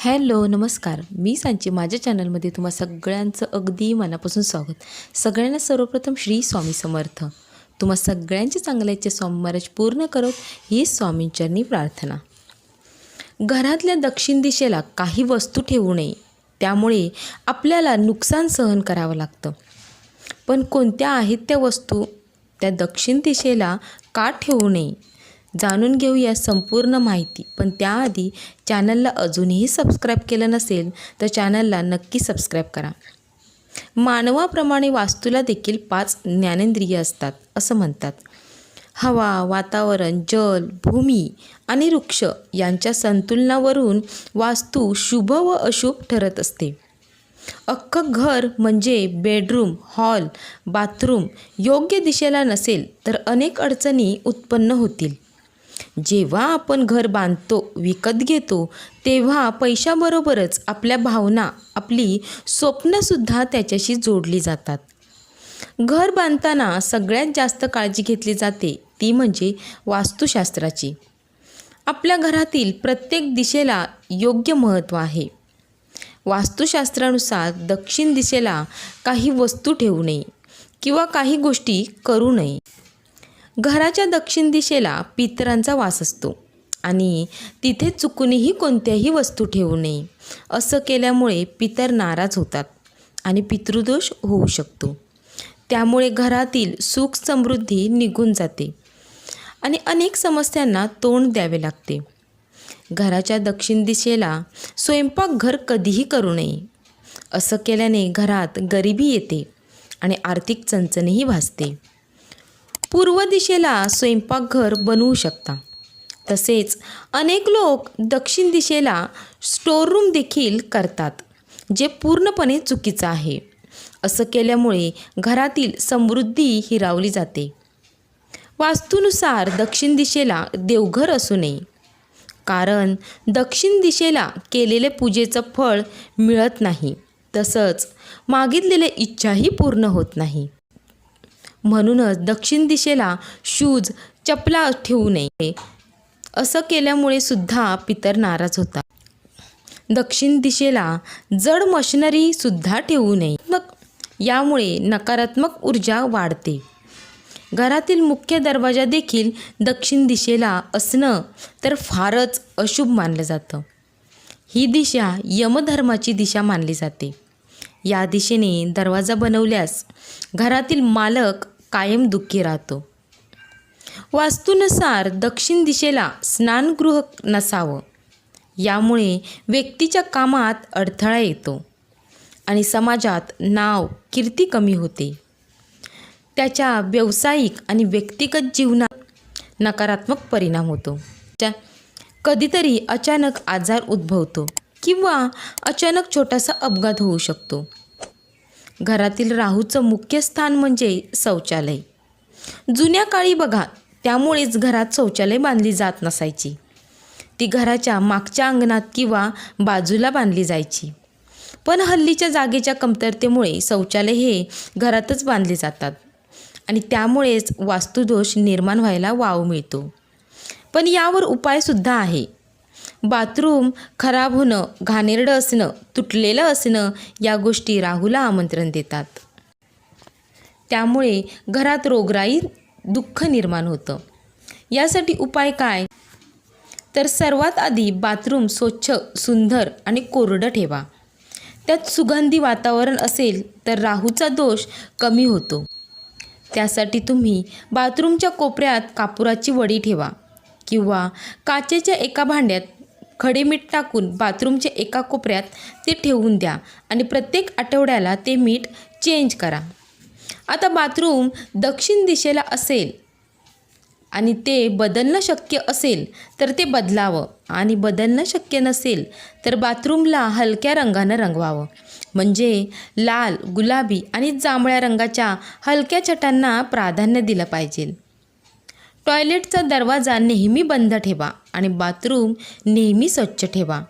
Hello नमस्कार. मी सांची माझ्या चॅनलमध्ये तुम्हा सगळ्यांचं अगदी मनापासून स्वागत. सगळ्यांना सर्वप्रथम श्री स्वामी समर्थ. तुम्हा सगळ्यांचे चांगल्याचे स्वामी महाराज पूर्ण करत ही स्वामींचरणी प्रार्थना. घरातल्या दक्षिण दिशेला काही वस्तू ठेवू नये. त्यामुळे आपल्याला नुकसान सहन करावं लागतं. पण कोणत्या आहेत त्या वस्तू? त्या दक्षिण दिशेला का ठेवू नये? जाणून घेऊया संपूर्ण माहिती. पण त्याआधी चॅनलला अजूनही सबस्क्राईब केलं नसेल तर चॅनलला नक्की सबस्क्राईब करा. मानवाप्रमाणे वास्तूला देखील पाच ज्ञानेंद्रिय असतात असं म्हणतात. हवा वातावरण जल भूमी आणि वृक्ष यांच्या संतुलनावरून वास्तू शुभ व अशुभ ठरत असते. अख्खं घर म्हणजे बेडरूम हॉल बाथरूम योग्य दिशेला नसेल तर अनेक अडचणी उत्पन्न होतील. जेव्हा आपण घर बांधतो विकत घेतो तेव्हा पैशाबरोबरच आपल्या भावना आपली स्वप्नसुद्धा त्याच्याशी जोडली जातात. घर बांधताना सगळ्यात जास्त काळजी घेतली जाते ती म्हणजे वास्तुशास्त्राची. आपल्या घरातील प्रत्येक दिशेला योग्य महत्त्व आहे. वास्तुशास्त्रानुसार दक्षिण दिशेला काही वस्तू ठेवू नये किंवा काही गोष्टी करू नये. घराच्या दक्षिण दिशेला पितरांचा वास असतो. आणि तिथे चुकूनही कोणत्याही वस्तू ठेवू नये. असं केल्यामुळे पितर नाराज होतात आणि पितृदोष होऊ शकतो. त्यामुळे घरातील सुख समृद्धी निघून जाते आणि अनेक समस्यांना तोंड द्यावे लागते. घराच्या दक्षिण दिशेला स्वयंपाकघर कधीही करू नये. असं केल्याने घरात गरिबी येते आणि आर्थिक चणचणही भासते. पूर्व दिशेला स्वयंपाकघर बनवू शकता. तसेच अनेक लोक दक्षिण दिशेला स्टोररूम देखील करतात जे पूर्णपणे चुकीचं आहे. असं केल्यामुळे घरातील समृद्धी हिरावली जाते. वास्तूनुसार दक्षिण दिशेला देवघर असू नये कारण दक्षिण दिशेला केलेले पूजेचं फळ मिळत नाही. तसंच मागितलेल्या इच्छाही पूर्ण होत नाही. म्हणूनच दक्षिण दिशेला शूज चपला ठेवू नये. असं केल्यामुळे सुद्धा पितर नाराज होतात. दक्षिण दिशेला जड मशिनरीसुद्धा ठेवू नये. मग यामुळे नकारात्मक ऊर्जा वाढते. घरातील मुख्य दरवाजा देखील दक्षिण दिशेला असणं तर फारच अशुभ मानलं जातं. ही दिशा यमधर्माची दिशा मानली जाते. या दिशेने दरवाजा बनवल्यास घरातील मालक कायम दुःखी राहतो. वास्तूनुसार दक्षिण दिशेला स्नानगृह नसावं. यामुळे व्यक्तीच्या कामात अडथळा येतो आणि समाजात नाव कीर्ती कमी होते. त्याच्या व्यावसायिक आणि व्यक्तिगत जीवनात नकारात्मक परिणाम होतो. त्या कधीतरी अचानक आजार उद्भवतो किंवा अचानक छोटासा अपघात होऊ शकतो. घरातील राहूचं मुख्य स्थान म्हणजे शौचालय. जुन्या काळी बघा त्यामुळेच घरात शौचालय बांधली जात नसायची. ती घराच्या मागच्या अंगणात किंवा बाजूला बांधली जायची. पण हल्लीच्या जागेच्या कमतरतेमुळे शौचालय हे घरातच बांधले जातात. आणि त्यामुळेच वास्तुदोष निर्माण व्हायला वाव मिळतो. पण यावर उपायसुद्धा आहे. बाथरूम खराब होणं घाणेरडं असणं तुटलेलं असणं या गोष्टी राहूला आमंत्रण देतात. त्यामुळे घरात रोगराई दुःख निर्माण होतं. यासाठी उपाय काय? तर सर्वात आधी बाथरूम स्वच्छ सुंदर आणि कोरडं ठेवा. त्यात सुगंधी वातावरण असेल तर राहूचा दोष कमी होतो. त्यासाठी तुम्ही बाथरूमच्या कोपऱ्यात कापुराची वडी ठेवा किंवा काचेच्या एका भांड्यात खडे मीठ टाकून बाथरूमच्या एका कोपऱ्यात ते ठेवून द्या आणि प्रत्येक आठवड्याला ते मीठ चेंज करा. आता बाथरूम दक्षिण दिशेला असेल आणि ते बदलणं शक्य असेल तर ते बदलावं आणि बदलणं शक्य नसेल तर बाथरूमला हलक्या रंगानं रंगवावं. म्हणजे लाल गुलाबी आणि जांभळ्या रंगाच्या हलक्या छटांना प्राधान्य दिलं पाहिजे. टॉयलेटचा दरवाजा नेहमी बंद ठेवा आणि बाथरूम नेहमी स्वच्छ ठेवा.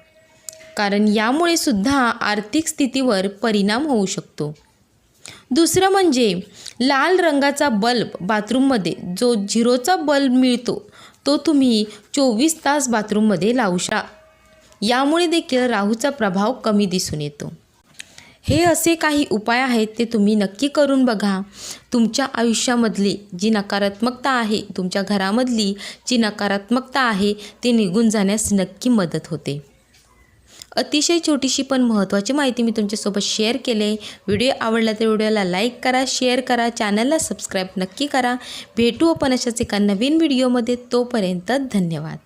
कारण यामुळे सुद्धा आर्थिक स्थितीवर परिणाम होऊ शकतो. दुसरं म्हणजे लाल रंगाचा बल्ब बाथरूममध्ये जो झिरोचा बल्ब मिळतो तो तुम्ही चोवीस तास बाथरूममध्ये लावू शकता. यामुळे देखील राहूचा प्रभाव कमी दिसून येतो. हे असे काही उपाय आहेत ते तुम्ही नक्की करून बघा. तुमच्या आयुष्यामधली जी नकारात्मकता आहे तुमच्या घरामधली जी नकारात्मकता आहे ते निघून जाण्यास नक्की मदत होते. अतिशय छोटीशी पण महत्त्वाची माहिती मी तुमच्यासोबत शेअर केले व्हिडिओ आवडला तर व्हिडिओला लाईक करा शेअर करा चॅनलला सबस्क्राईब नक्की करा. भेटू आपण अशाच एका नवीन व्हिडिओमध्ये तोपर्यंत धन्यवाद.